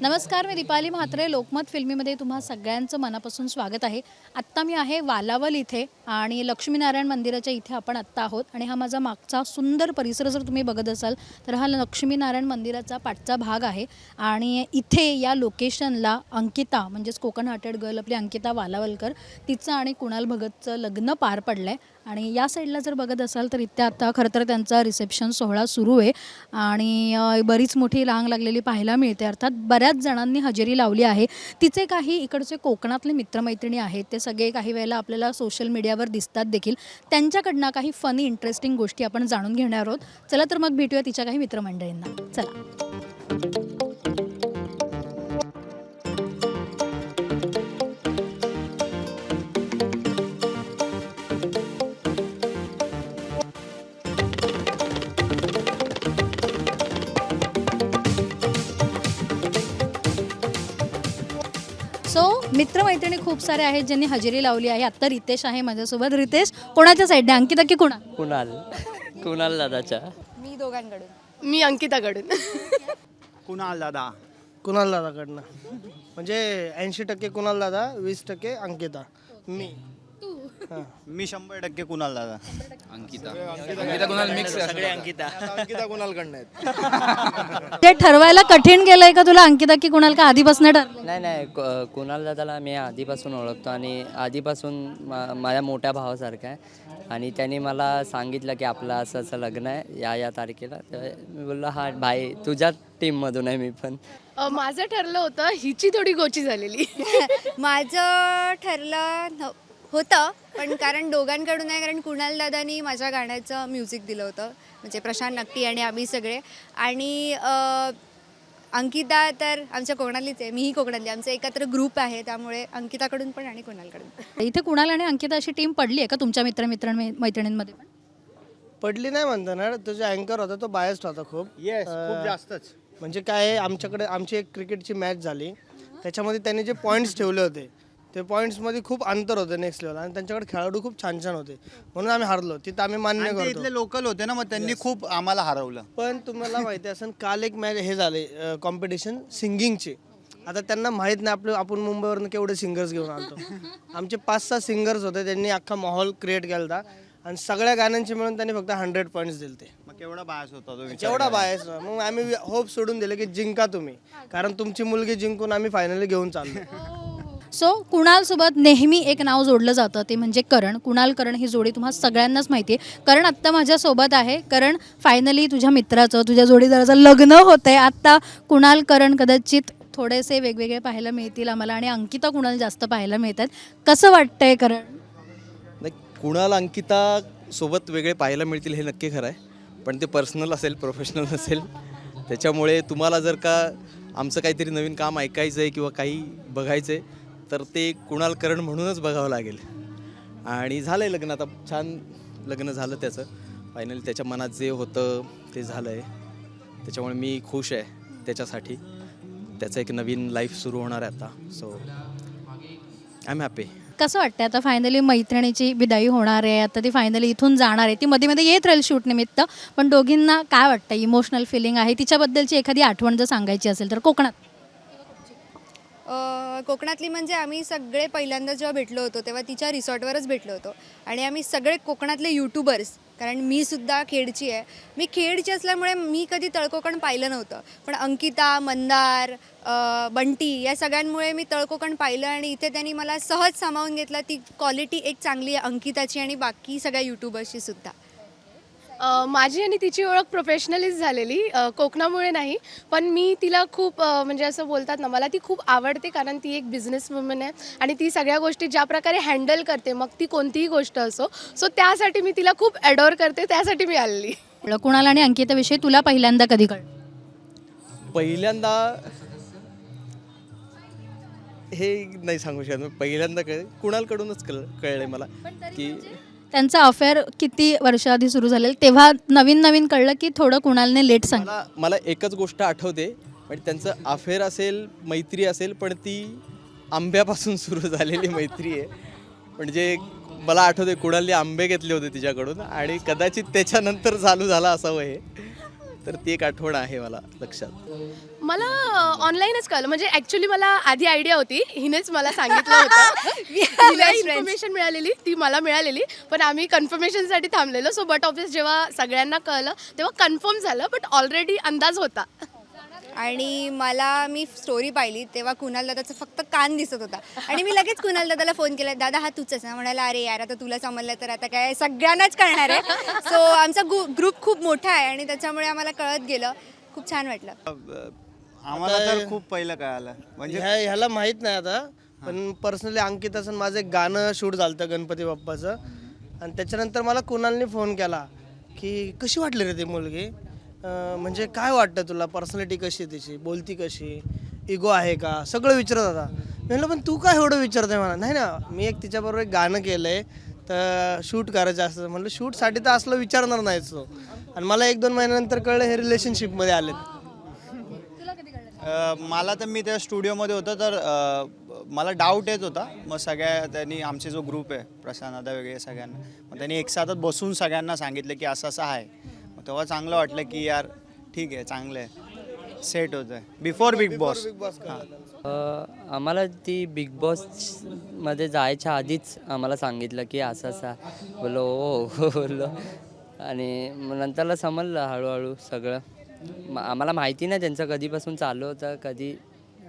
नमस्कार मी दीपाली म्हात्रे. लोकमत फिल्मीमध्ये तुम्हा सगळ्यांचं मनापासून स्वागत आहे. आत्ता मी आहे वालावल इथे आणि लक्ष्मीनारायण मंदिराच्या इथे आपण आत्ता आहोत आणि हा माझा मागचा सुंदर परिसर जर तुम्ही बघत असाल तर हा लक्ष्मीनारायण मंदिराचा पाठचा भाग आहे. आणि इथे या लोकेशनला अंकिता म्हणजेच कोकण हार्टेड गर्ल आपली अंकिता वालावलकर तिचं आणि कुणाल भगतचं लग्न पार पडलं आहे आणि या साईडला जर बघत असाल तर इथे आता खरं तर त्यांचा रिसेप्शन सोहळा सुरू आहे. आणि बरीच मोठी रांग लागलेली पाहायला मिळते. अर्थात बऱ्याच बऱ्याच जणांनी हजेरी लावली आहे. तिचे काही इकडचे कोकणातले मित्रमैत्रिणी आहेत. ते सगळे काही वेळेला आपल्याला सोशल मीडियावर दिसतात देखील. त्यांच्याकडनं काही फनी इंटरेस्टिंग गोष्टी आपण जाणून घेणार आहोत. चला तर मग भेटूया तिच्या काही मित्रमंडळींना. चला. मित्रमैत्रिणी खूप सारे आहेत ज्यांनी हजेरी लावली आहे. आत्ता रितेश आहे माझ्यासोबत. रितेश कोणाच्या साईडने अंकिता की कोणा? कुणाल. कुणाल दादाच्या. मी दोघांकडून. मी अंकिताकडून. कुणाल दादा. कुणाल दादाकडनं. म्हणजे ऐंशी टक्के कुणाल दादा वीस टक्के अंकिता. मी. मी शंभर टक्के कुणाल दादा. अंकिता. कुणालकडनं आहेत? ते ठरवायला कठीण गेलंय का तुला अंकिता की कुणाल का आधीपासून ठरलं? नाही नाही. कुणाल दादाला मी आधीपासून ओळखतो आणि आधीपासून माझ्या मोठ्या भावासारखा आहे. आणि त्यांनी मला सांगितलं की आपलं असं असं लग्न आहे. या या तारखेला. तर मी बोललो हा भाई तुझ्याच टीममधून आहे मी पण. अ, माझं ठरलं होतं हिची थोडी गोची झालेली. माझं ठरलं होतं पण कारण दोघांकडून आहे कारण कुणाल दादानी माझ्या गाण्याचं म्युझिक दिलं होतं. म्हणजे प्रशांत नक्टी आणि आम्ही सगळे. आणि अं, अंकिता तर आमच्या कोकणातलीच आहे मीही कोकणातली. आमचं एकत्र ग्रुप आहे त्यामुळे अंकिताकडून पण आणि कुणालकडून इथे कुणाल आणि अंकिता अशी टीम पडली आहे का तुमच्या मित्र मित्र मैत्रिणींमध्ये पण? पडली नाही म्हणता ना तो जो अँकर होता तो बायस्ड होता खूप. खूप जास्तच. म्हणजे काय आमच्याकडे आमची एक क्रिकेटची मॅच झाली. त्याच्यामध्ये त्यांनी जे पॉईंट्स ठेवले होते ते पॉईंट्समध्ये खूप अंतर होतं नेक्स्ट लेवल आणि त्यांच्याकडे खेळाडू खूप छान छान होते. म्हणून आम्ही हारलो. तिथं आम्ही मान्य आणि ते करतो. इथले लोकल होते ना मग त्यांनी खूप आम्हाला हरवलं. पण तुम्हाला माहिती असेल काल एक मॅच हे झाले कॉम्पिटिशन सिंगिंगचे. आता त्यांना माहीत नाही आपलं आपण मुंबईवरून केवढे सिंगर्स घेऊन आलतो आमचे पाच सहा सिंगर्स होते त्यांनी अख्खा माहोल क्रिएट केला होता आणि सगळ्या गाण्यांचे मिळून त्यांनी फक्त हंड्रेड पॉईंट्स दिले ते मग केवढा बायस होता तो विचार जेवढा करा. बायस मग आम्ही होप सोडून दिले की जिंका तुम्ही. कारण तुमची मुलगी जिंकून आम्ही फायनली घेऊन चाललो. सो कुणालसोबत नेहमी एक नाव जोडलं जातं ते म्हणजे करण. कुणाल करण ही जोडी तुम्हाला सगळ्यांनाच माहिती आहे. करण आत्ता माझ्यासोबत आहे. कारण फायनली तुझ्या मित्राचं तुझ्या जोडीदाराचं लग्न होतं आहे आत्ता कुणाल करण कदाचित थोडेसे वेगवेगळे पाहायला मिळतील आम्हाला आणि अंकिता कुणाल जास्त पाहायला मिळतात. कसं वाटतंय करण? नाही कुणाल अंकिता सोबत वेगळे पाहायला मिळतील हे नक्की खरं आहे. पण ते पर्सनल असेल प्रोफेशनल असेल. त्याच्यामुळे तुम्हाला जर का आमचं काहीतरी नवीन काम ऐकायचं आहे किंवा काही बघायचं आहे तर ते कुणाल करण म्हणूनच बघावं लागेल. आणि झालं आहे लग्न आता छान लग्न झालं त्याचं. फायनली त्याच्या मनात जे होतं ते झालं आहे त्याच्यामुळे मी खुश आहे त्याच्यासाठी. त्याचं एक नवीन लाईफ सुरू होणार आहे आता. सो आय एम हॅपी कसं वाटतं आता फायनली मैत्रिणीची विदाई होणार आहे. आता ती फायनली इथून जाणार आहे. ती मध्ये मध्ये येत राहील शूट निमित्त. पण दोघींना काय वाटतं इमोशनल फिलिंग आहे. तिच्याबद्दलची एखादी आठवण जर सांगायची असेल तर कोकणात. कोकणातली म्हणजे आम्ही सगळे पहिल्यांदा जेव्हा भेटलो होतो तेव्हा तिच्या रिसॉर्टवरच भेटलो होतो. आणि आम्ही सगळे कोकणातले यूट्यूबर्स कारण मी सुद्धा खेडची आहे. मी खेडची असल्यामुळे मी कधी तळकोकण पाहिलं नव्हतं. पण अंकिता मंदार बंटी या सगळ्यांमुळे मी तळकोकण पाहिलं आणि इथे त्यांनी मला सहज सामावून घेतला. ती क्वालिटी एक चांगली आहे अंकिताची आणि बाकी सगळ्या यूट्यूबर्सची सुद्धा. माझी आणि तिची ओळख प्रोफेशनलीच झालेली. कोकणामुळे नाही पण मी तिला खूप म्हणजे असं बोलतात ना मला ती खूप आवडते कारण ती एक बिझनेस वुमन आहे आणि ती सगळ्या गोष्टी ज्या प्रकारे हँडल करते मग ती कोणतीही गोष्ट असो सो त्यासाठी मी तिला खूप ॲडोर करते त्यासाठी मी आलेली. कुणाल आणि अंकिताविषयी तुला पहिल्यांदा कधी कळलं? पहिल्यांदा हे नाही सांगू शकत मी पहिल्यांदा कळ कुणालकडूनच कळ कळलंय मला की त्यांचा अफेअर किती वर्षाआधी सुरू झालेलं तेव्हा नवीन नवीन कळलं की थोडं कुणालने लेट सांग मला मला एकच गोष्ट आठवते म्हणजे त्यांचं अफेअर असेल मैत्री असेल पण ती आंब्यापासून सुरू झालेली मैत्री आहे. म्हणजे मला आठवते कुणालने आंबे घेतले होते तिच्याकडून आणि कदाचित त्याच्यानंतर चालू झाला असावं हे तर ती एक आठवण आहे मला लक्षात. मला ऑनलाईनच कळलं. म्हणजे ऍक्च्युली मला आधी आयडिया होती. हिनेच मला सांगितलं होतं. इन्फॉर्मेशन मिळालेली. ती मला मिळालेली. पण आम्ही कन्फर्मेशनसाठी थांबलेलो. सो बट ऑफिस जेव्हा सगळ्यांना कळलं तेव्हा कन्फर्म झालं बट ऑलरेडी अंदाज होता. आणि मला मी स्टोरी पाहिली तेव्हा कुणाल दादाचा फक्त कान दिसत होता. आणि मी लगेच कुणाल दादाला फोन केला दादा हा तूच ना? म्हणाला अरे यार आता तुला समजलं तर आता काय सगळ्यांनाच कळणार आहे. सो आमचा ग्रुप खूप मोठा आहे आणि त्याच्यामुळे आम्हाला कळत गेलं. खूप छान वाटलं. आम्हाला तर खूप पहिलं कळालं. म्हणजे ह्या ह्याला माहीत नाही आता पण पर्सनली अंकिताचं आणि माझं एक गाणं शूट झालं गणपती बाप्पाचं. आणि त्याच्यानंतर मला कुणालने फोन केला की कशी वाटली रे ती मुलगी? म्हणजे काय वाटतं तुला? पर्सनॅलिटी कशी आहे तिची? बोलती कशी? इगो आहे का? सगळं विचारत होता. मी म्हणलं पण तू काय एवढं विचारतोय मला? नाही ना मी एक तिच्याबरोबर एक गाणं केलं आहे तर शूट करायचं असतं. म्हणलं शूटसाठी तर असलं विचारणार नाहीच तो. आणि मला एक दोन महिन्यानंतर कळलं हे रिलेशनशिपमध्ये आलेत. मला तर मी त्या स्टुडिओमध्ये होतो तर अ, मला डाऊट येत होता. मग सगळ्या त्यांनी आमचे जो ग्रुप आहे प्रशांत वगैरे सगळ्यांना मग त्यांनी एक साथच बसून सगळ्यांना सांगितलं की असं असं आहे. तेव्हा चांगलं वाटलं की यार ठीक आहे चांगलं आहे. सेट होतं आहे बिफोर बिग बॉस हां. अ, आम्हाला ती बिग बॉसमध्ये जायच्या आधीच आम्हाला सांगितलं की असं असं. बोलो हो बोललो. आणि मग नंतरला समजलं हळूहळू सगळं. म- आम्हाला माहिती नाही त्यांचं कधीपासून चालू होतं कधी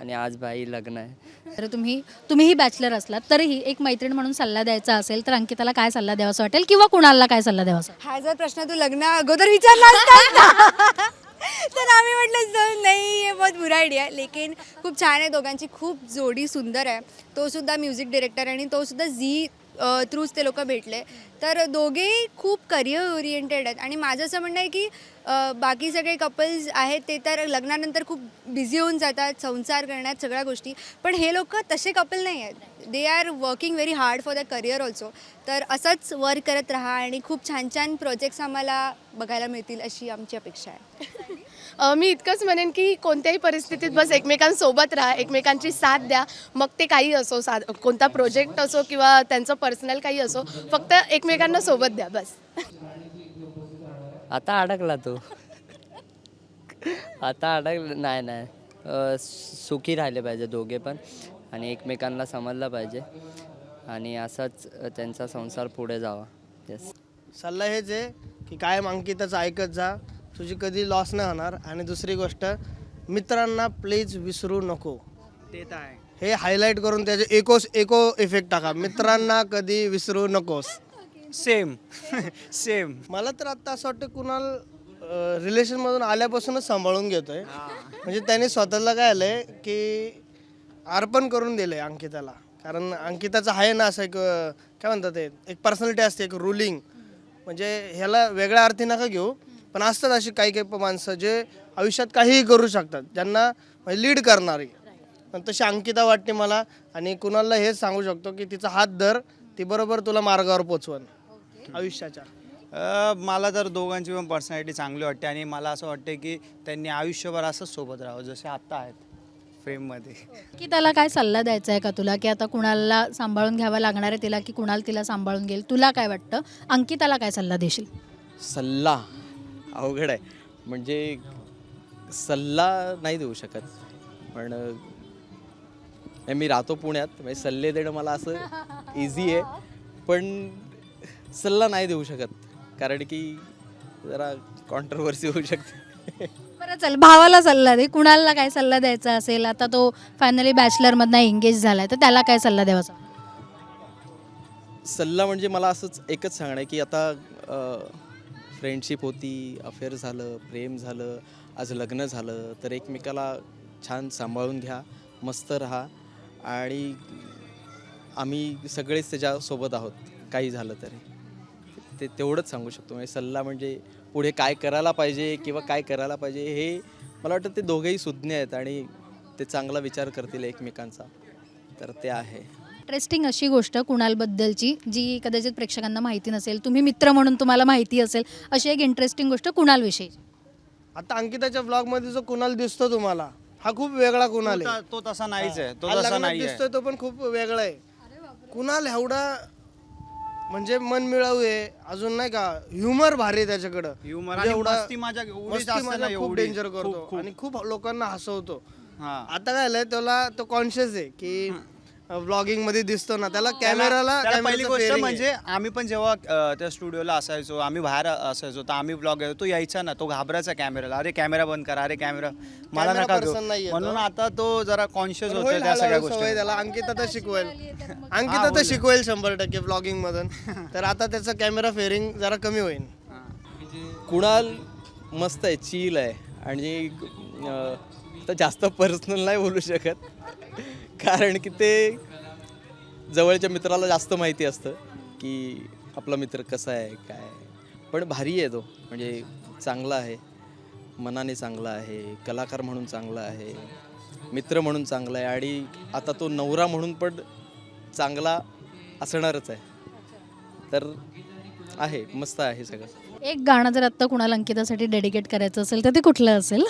आणि आज बाई लग्न आहे. तर तुम्ही तुम्हीही बॅचलर असलात तरीही एक मैत्रीण म्हणून सल्ला द्यायचा असेल तर अंकिताला काय सल्ला द्यावासा वाटेल? किंवा कुणाला काय सल्ला द्यावासा हा जर प्रश्न तू लग्न अगोदर विचारला असतास ना, तर आम्ही म्हटलं "सर, नाही ये बहुत बुरा आयडिया लेकिन खूप छान आहे दोघांची खूप जोडी सुंदर आहे. तो सुद्धा म्युझिक डिरेक्टर आणि तो सुद्धा झी थ्रूच ते लोक भेटले. तर दोघेही खूप करिअर ओरिएंटेड आहेत. आणि माझं असं म्हणणं आहे की बाकी सगळे कपल्स आहेत ते तर लग्नानंतर खूप बिझी होऊन जातात संसार करण्यात सगळ्या गोष्टी. पण हे लोक तसे कपल नाही आहेत. They are working very hard for the career also तर असंच वर्क करत राहा आणि खूप छान छान प्रोजेक्ट्स आम्हाला बघायला मिळतील अशी आमची अपेक्षा आहे. मी इतकंच म्हणेन की कोणत्याही परिस्थितीत बस एकमेकांसोबत राहा एकमेकांची साथ द्या. मग ते काही असो सा कोणता प्रोजेक्ट असो किंवा त्यांचं पर्सनल काही असो फक्त एकमेकांना सोबत द्या बस. आता अडकला तो. आता अडकला नाही नाही. सुखी राहिले पाहिजे दोघे पण आणि एकमेकांना समजलं पाहिजे आणि असंच त्यांचा संसार पुढे जावा. येस सल्ला हेच आहे की कायम अंकिताचं ऐकत जा. तुझी कधी लॉस नाही होणार. आणि दुसरी गोष्ट मित्रांना प्लीज विसरू नको. ते तर आहे. हे हायलाईट करून त्याचे एकोस एको इफेक्ट टाका. मित्रांना कधी विसरू नकोस. सेम सेम मला तर आता असं वाटतं कुणाल रिलेशनमधून आल्यापासूनच सांभाळून घेतोय. म्हणजे त्याने स्वतःला काय आलंय की अर्पण करून दिलंय अंकिताला. कारण अंकिताचं आहे ना असं एक काय म्हणतात ते एक पर्सनॅलिटी असते एक रुलिंग म्हणजे ह्याला वेगळ्या अर्थी नका घेऊ. पण असतात अशी काही काही माणसं जे आयुष्यात काहीही करू शकतात ज्यांना लीड करणारी. पण तशी अंकिता वाटते मला आणि कुणाला हेच सांगू शकतो की तिचा हात धर ती बरोबर तुला मार्गावर पोचवन. आयुष्याच्या. अ, मला तर दोघांची पण पर्सनॅलिटी चांगली वाटते आणि मला असं वाटते की त्यांनी आयुष्यभर असंच सोबत राहावं जसे आत्ता आहेत फ्रेममध्ये की त्याला काय सल्ला द्यायचा आहे का तुला की आता कुणाला सांभाळून घ्यावा लागणार आहे तिला की कुणाल तिला सांभाळून घेईल? तुला काय वाटतं? अंकिताला काय सल्ला देशील? सल्ला. अवघड आहे. म्हणजे सल्ला नाही देऊ शकत. पण अं, मी राहतो पुण्यात म्हणजे सल्ले देणं मला असं इझी आहे. पण सल्ला नाही देऊ शकत. कारण की जरा कॉन्ट्रोवर्सी होऊ शकते. बरं चल भावाला सल्ला दे. कुणाला काय सल्ला द्यायचा असेल? आता तो फायनली बॅचलरमधनं एंगेज झालाय. तर त्याला काय सल्ला द्यावासा सल्ला म्हणजे मला असंच एकच सांगणं आहे की आता फ्रेंडशिप होती अफेअर झालं प्रेम झालं आज लग्न झालं तर एकमेकाला छान सांभाळून घ्या मस्त राहा आणि आम्ही सगळेच त्याच्यासोबत आहोत काही झालं तरी. ते तेवढंच सांगू शकतो. म्हणजे सल्ला म्हणजे पुढे काय करायला पाहिजे किंवा काय करायला पाहिजे हे मला वाटतं ते दोघेही सुज्ञ आहेत आणि ते चांगला विचार करतील एकमेकांचा. तर ते आहे. इंटरेस्टिंग अशी गोष्ट कुणालबद्दलची जी कदाचित प्रेक्षकांना माहिती नसेल तुम्ही मित्र म्हणून तुम्हाला माहिती असेल अशी एक इंटरेस्टिंग गोष्ट कुणालविषयी? आता अंकिताच्या ब्लॉगमध्ये जो कुणाल दिसतो तुम्हाला हा खूप वेगळा कुणाल तो आहे त- तसा नाहीच आहे तो हा तसा लग्नात नाही आहे दिसतोय तो पण खूप वेगळा आहे. कुणाल एवढा म्हणजे मन मिळावू आहे अजून नाही का ह्युमर भारी आहे त्याच्याकडं. Humor म्हणजे आणि मस्ती मस्ती मजाक खूप एवढी. डेंजर खूप- करतो. खूप. आणि खूप लोकांना हसवतो. हा. आता काय झालंय त्याला तो कॉन्शियस आहे की ब्लॉगिंगमध्ये दिसतो ना त्याला कॅमेराला त्याला पहिली गोष्ट. म्हणजे आम्ही पण जेव्हा अ, त्या स्टुडिओला असायचो आम्ही बाहेर असायचो तर आम्ही ब्लॉग तो यायचा ना तो घाबरायचा कॅमेराला अरे कॅमेरा बंद करा अरे कॅमेरा मला Camera नका person घेऊ नाहीये तो. म्हणून आता तो जरा कॉन्शियस होतोय होईल त्या सगळ्या हळूहळू सवय गोष्टी त्याला अंकिता तर शिकवेल. अंकिता तर शिकवेल शंभर टक्के ब्लॉगिंग मधून. तर आता त्याचा कॅमेरा फेअरिंग जरा कमी होईल. कुणाल मस्त आहे चिल आहे. आणि अं, तर जास्त पर्सनल नाही बोलू शकत. कारण की ते जवळच्या मित्राला जास्त माहिती असतं की आपला मित्र कसा आहे काय. पण भारी आहे तो. म्हणजे चांगला आहे. मनाने चांगला आहे. कलाकार म्हणून चांगला आहे. मित्र म्हणून चांगला आहे. आणि आता तो नवरा म्हणून पण चांगला असणारच आहे. तर आहे. मस्त आहे सगळं. एक गाणं जर आत्ता कुणाला अंकितासाठी डेडिकेट करायचं असेल तर ते कुठलं असेल?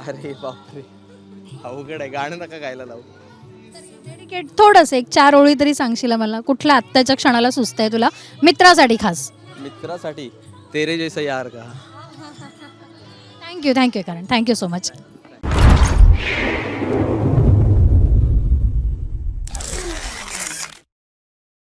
अरे बापरे. अवघड आहे गाणं नका गायला लावू. डेडिकेट थोडंसं एक चार ओळी तरी सांगशील मला कुठल्या आत्ताच्या क्षणाला सुचतंय तुला? मित्रासाठी खास. मित्रासाठी तेरे जैसा यार का? Thank you thank you Karan thank you so much